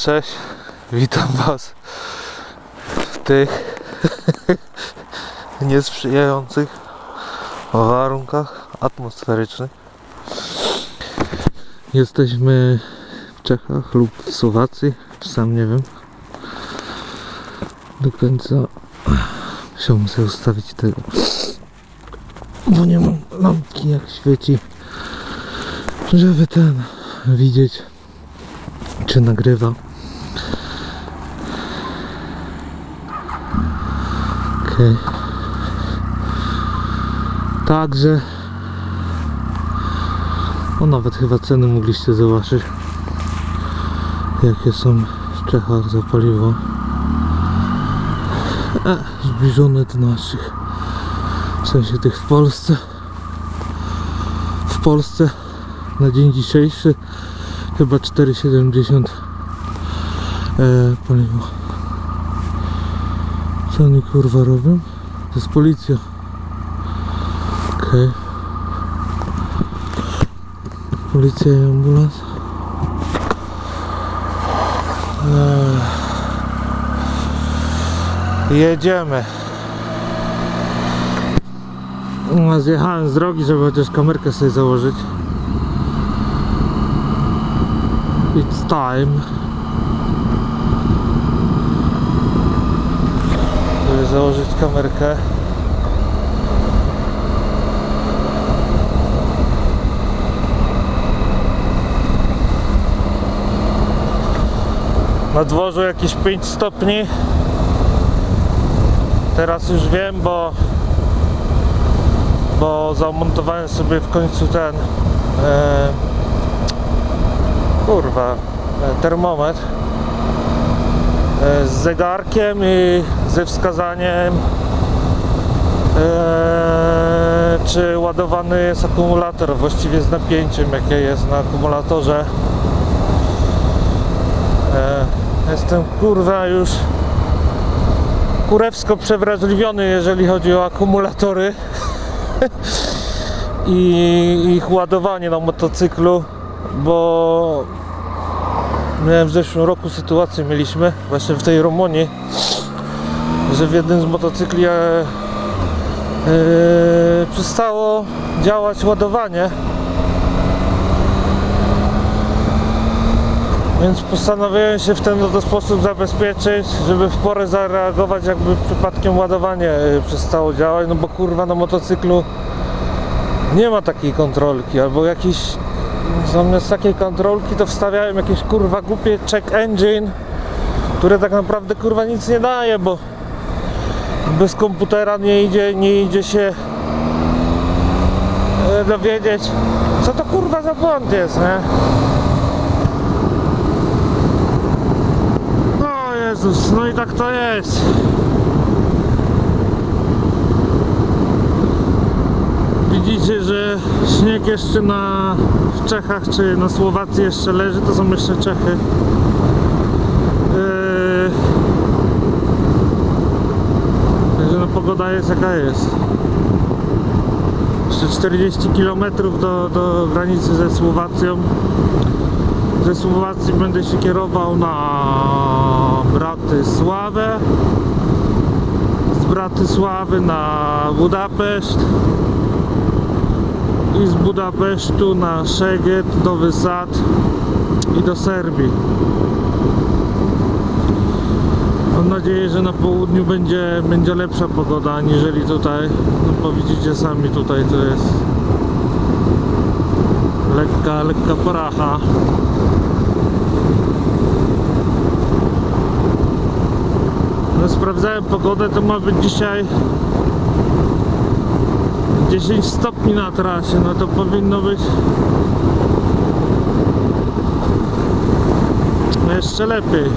cześć. Witam Was w tych niesprzyjających warunkach atmosferycznych. Jesteśmy w Czechach lub w Słowacji, sam nie wiem. Do końca musiałbym sobie ustawić tego, bo nie mam lampki jak świeci, żeby ten widzieć czy nagrywa. Także no nawet chyba ceny mogliście zobaczyć jakie są w Czechach za paliwo. E, zbliżone do naszych w sensie tych w Polsce. W Polsce na dzień dzisiejszy chyba 4,70 e, paliwo co oni kurwa robią? to jest policja. Okej. Policja i ambulans. Jedziemy. No, zjechałem z drogi, żeby chociaż kamerkę sobie założyć. It's time. Założyć kamerkę. Na dworzu jakieś 5 stopni. Teraz już wiem, bo bo zamontowałem sobie w końcu ten e, kurwa, e, termometr z zegarkiem i ze wskazaniem e, czy ładowany jest akumulator, właściwie z napięciem jakie jest na akumulatorze. Jestem kurwa już kurewsko przewrażliwiony jeżeli chodzi o akumulatory i ich ładowanie na motocyklu bo miałem w zeszłym roku sytuację mieliśmy właśnie w tej Rumunii że w jednym z motocykli e, e, przestało działać ładowanie. Więc postanowiłem się w ten oto sposób zabezpieczyć żeby w porę zareagować jakby przypadkiem ładowanie e, przestało działać no bo kurwa na motocyklu nie ma takiej kontrolki albo jakiś zamiast takiej kontrolki to wstawiałem jakieś kurwa głupie check engine które tak naprawdę kurwa nic nie daje bo bez komputera nie idzie, nie idzie się e, dowiedzieć co to kurwa za błąd jest, nie? O Jezus, no i tak to jest widzicie, że śnieg jeszcze na Czechach czy na Słowacji jeszcze leży, to są jeszcze Czechy. Yy... Także no pogoda jest jaka jest. Jeszcze 40 km do, do granicy ze Słowacją. Ze Słowacji będę się kierował na Bratysławę. Z Bratysławy na Budapeszt i z Budapesztu na Szeged, Nowy Sad i do Serbii. Mam nadzieję, że na południu będzie, będzie lepsza pogoda aniżeli tutaj. No bo widzicie sami tutaj to jest lekka, lekka poracha. No sprawdzałem pogodę, to ma być dzisiaj 10 stopni na trasie, no to powinno być jeszcze lepiej.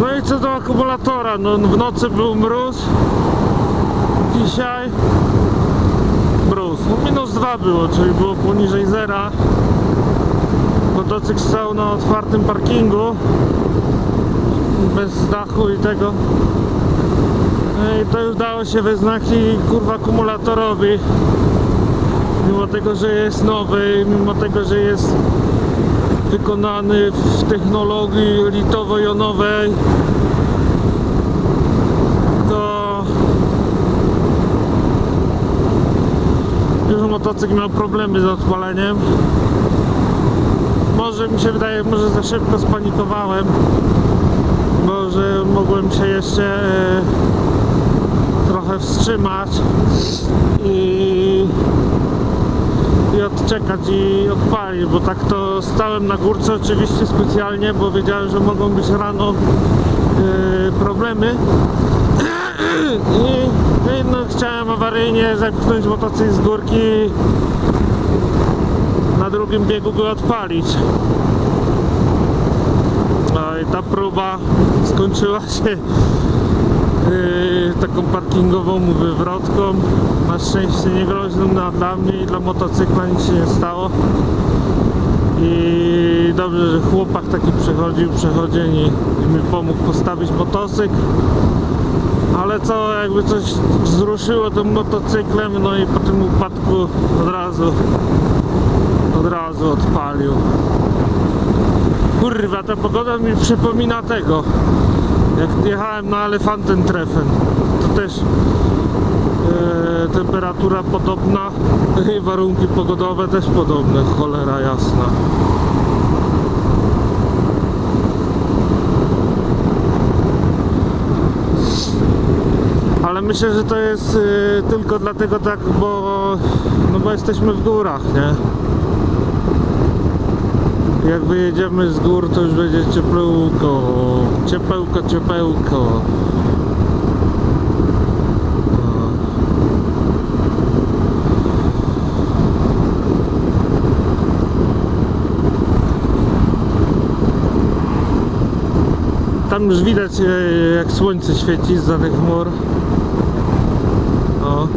No i co do akumulatora, no w nocy był mróz, dzisiaj mróz, no minus 2 było, czyli było poniżej zera motocykl stał na otwartym parkingu bez dachu i tego No i to już dało się we znaki kurwa akumulatorowi. Mimo tego, że jest nowy, mimo tego, że jest wykonany w technologii litowo-jonowej, to już motocykl miał problemy z odpaleniem. Może mi się wydaje, może za szybko spanikowałem, może mogłem się jeszcze e, trochę wstrzymać i, i odczekać i odpalić, bo tak to stałem na górce oczywiście specjalnie, bo wiedziałem, że mogą być rano e, problemy. I, no, chciałem awaryjnie zepchnąć motocykl z górki drugim biegu go odpalić. No i ta próba skończyła się yy, taką parkingową wywrotką. Na szczęście nie groźną no, dla mnie i dla motocykla nic się nie stało. I dobrze, że chłopak taki przechodził, przechodzień i, i mi pomógł postawić motocykl. Ale co, jakby coś wzruszyło tym motocyklem, no i po tym upadku od razu od razu odpalił. Kurwa, ta pogoda mi przypomina tego. Jak jechałem na Elefanten Treffen, to też e, temperatura podobna i warunki pogodowe też podobne, cholera jasna. Ale myślę, że to jest e, tylko dlatego tak, bo, no bo jesteśmy w górach, nie? Jak wyjedziemy z gór, to już będzie ciepłko. Ciepełko, ciepełko. Tam już widać e, jak słońce świeci za tych chmur. O.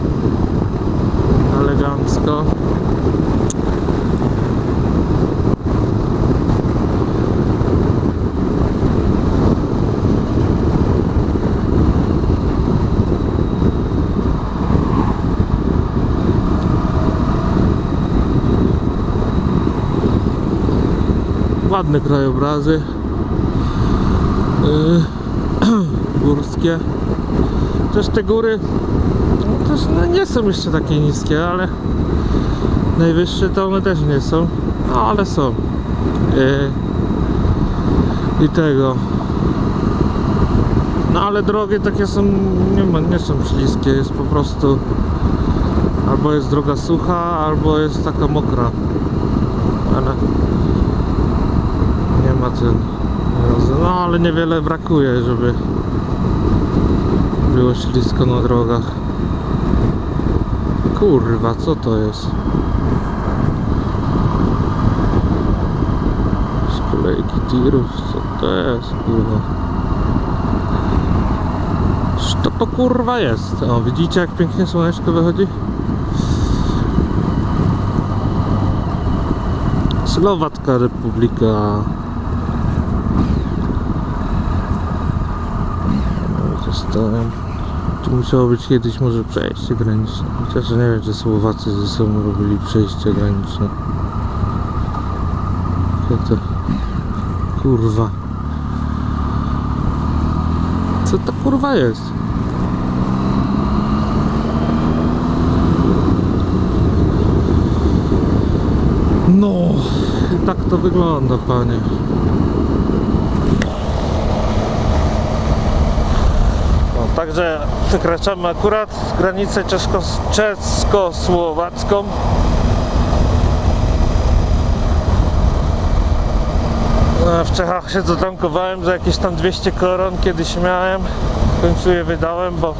Elegancko. Ładne krajobrazy yy, górskie. Też te góry no, też no, nie są jeszcze takie niskie, ale najwyższe to one też nie są no ale są. Yy, i tego. No ale drogi takie są nie, ma, nie są śliskie jest po prostu albo jest droga sucha albo jest taka mokra. Ale no ale niewiele brakuje żeby było ślisko na drogach. Kurwa co to jest? Z kolejki tirów co to jest kurwa? Co to kurwa jest? O widzicie jak pięknie słoneczko wychodzi? Słowacka Republika Zostałem. Tu musiało być kiedyś może przejście graniczne. Chociaż nie wiem, czy Słowacy ze sobą robili przejście graniczne. Jak to... Kurwa. Co to kurwa jest? No, tak to wygląda, panie. Także przekraczamy akurat granicę czesko- czesko-słowacką. E, W Czechach się zatankowałem za jakieś tam 200 koron kiedyś miałem. W końcu je wydałem, bo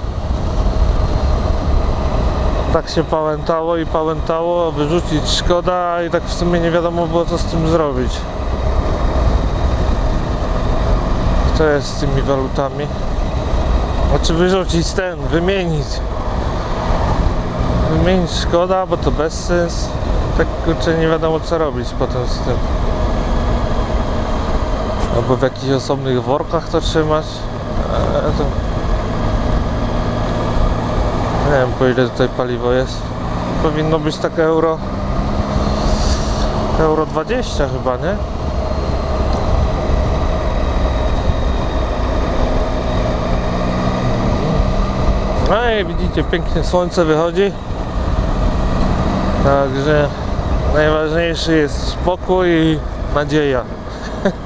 tak się pałętało i pałętało, wyrzucić szkoda i tak w sumie nie wiadomo było co z tym zrobić. Co jest z tymi walutami? Znaczy wyrzucić ten, wymienić. Wymienić szkoda, bo to bez sens. Tak kurczę nie wiadomo co robić potem z tym. Albo w jakichś osobnych workach to trzymać. Eee, to... Nie wiem po ile tutaj paliwo jest. Powinno być takie euro. Euro 20 chyba, nie? No i widzicie, pięknie słońce wychodzi. Także najważniejszy jest spokój i nadzieja.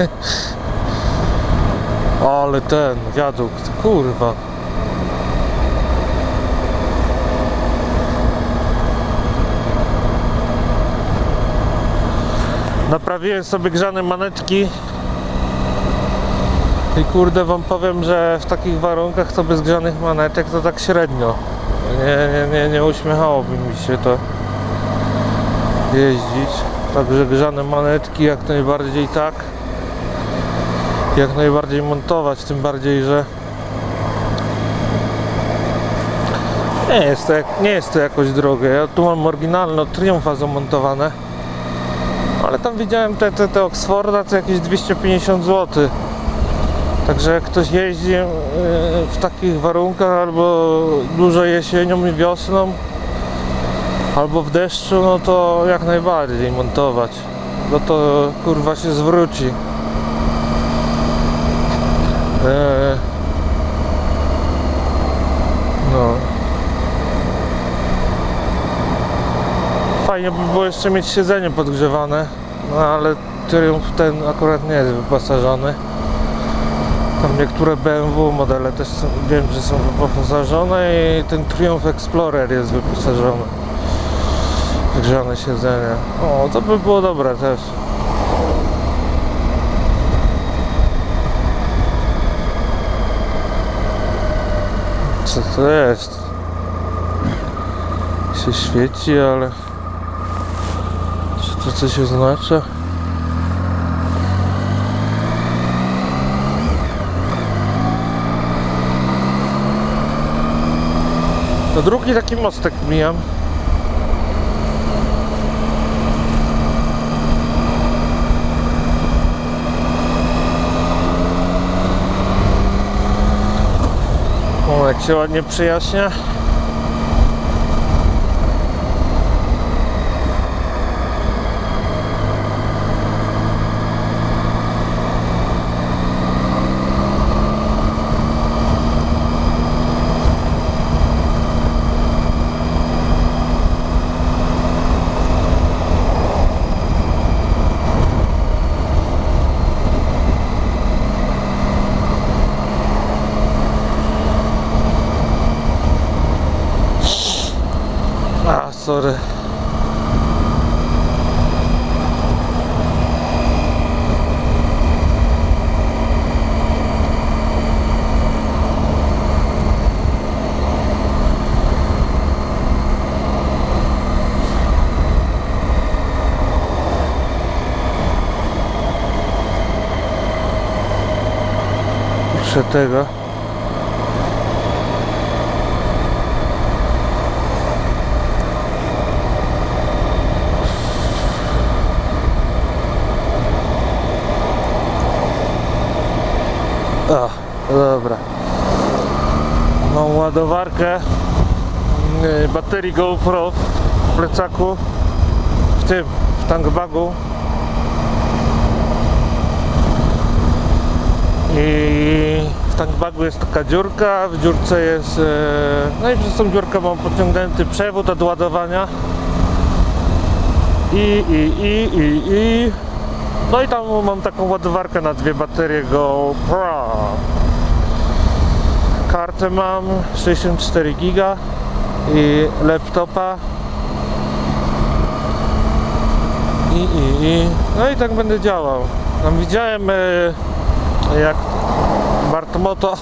Ale ten wiadukt, kurwa. Naprawiłem sobie grzane manetki i kurde wam powiem, że w takich warunkach to bez grzanych manetek to tak średnio. Nie, nie, nie, nie uśmiechałoby mi się to jeździć. Także grzane manetki jak najbardziej tak. Jak najbardziej montować, tym bardziej, że nie jest to, nie jest to jakoś drogie. Ja tu mam oryginalne Triumfa zamontowane. Ale tam widziałem te, te, te Oxforda to jakieś 250 zł. Także jak ktoś jeździ e, w takich warunkach albo dużo jesienią i wiosną albo w deszczu, no to jak najbardziej montować. No to kurwa się zwróci. Eee, no. Fajnie by było jeszcze mieć siedzenie podgrzewane, no ale Triumph ten akurat nie jest wyposażony. Tam niektóre BMW modele też są, wiem, że są wyposażone i ten Triumph Explorer jest wyposażony. w Grzane siedzenie. O, to by było dobre też. Co to jest? Się świeci, ale... Czy to coś oznacza? To drugi taki mostek mijam. O, jak się ładnie przyjaśnia. A, sorry. Muszę tego. A, dobra. Mam ładowarkę y, baterii GoPro w plecaku, w tym, w tankbagu. I w tankbagu jest taka dziurka, w dziurce jest, e, no i przez tą dziurkę mam podciągnięty przewód od ładowania. I, i, i, i, i, no i tam mam taką ładowarkę na dwie baterie GoPro. Kartę mam 64 giga i laptopa. I, i, i. No i tak będę działał. Tam widziałem e, jak Bartmoto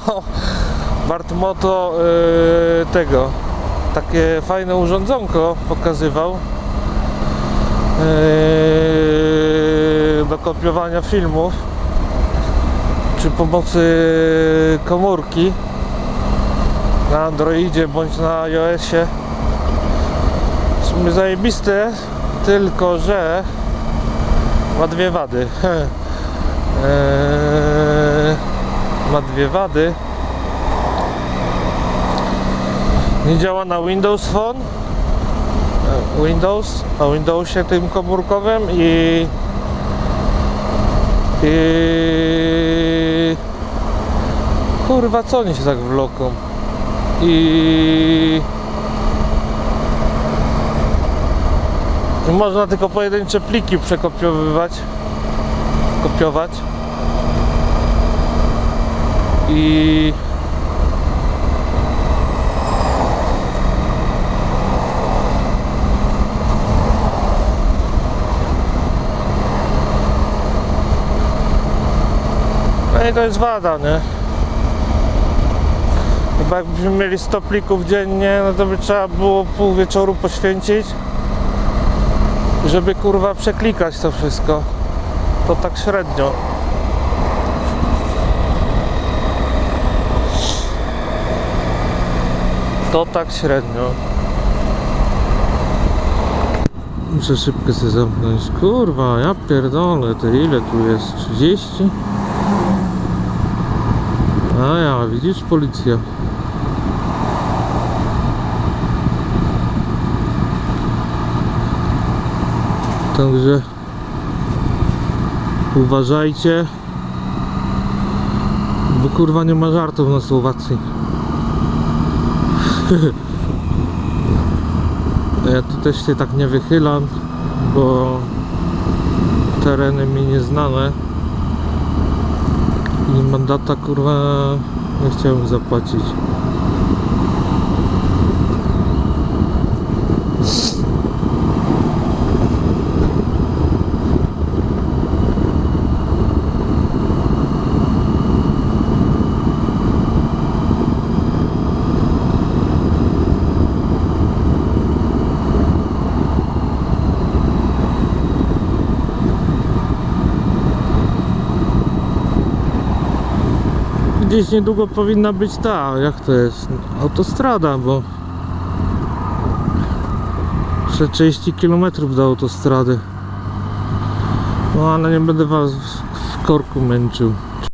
Bartmoto e, tego takie fajne urządzonko pokazywał Eee, do kopiowania filmów przy pomocy komórki na Androidzie bądź na iOSie. Sumie zajebiste tylko że ma dwie wady. Eee, ma dwie wady. Nie działa na Windows Phone. E, Windows, na Windowsie tym komórkowym i i kurwa co oni się tak wloką i można tylko pojedyncze pliki przekopiowywać kopiować i No i to jest wada, nie? Chyba jakbyśmy mieli 100 plików dziennie, no to by trzeba było pół wieczoru poświęcić, żeby kurwa przeklikać to wszystko. To tak średnio. To tak średnio. Muszę szybko sobie zamknąć. Kurwa, ja pierdolę, to ile tu jest? 30? A ja, widzisz policja. Także uważajcie, bo kurwa nie ma żartów na Słowacji. Ja tu też się tak nie wychylam, bo tereny mi nieznane i mandata kurwa nie chciałem zapłacić. Gdzieś niedługo powinna być ta, jak to jest, autostrada, bo jeszcze 30 km do autostrady. No ale nie będę was w- korku męczył.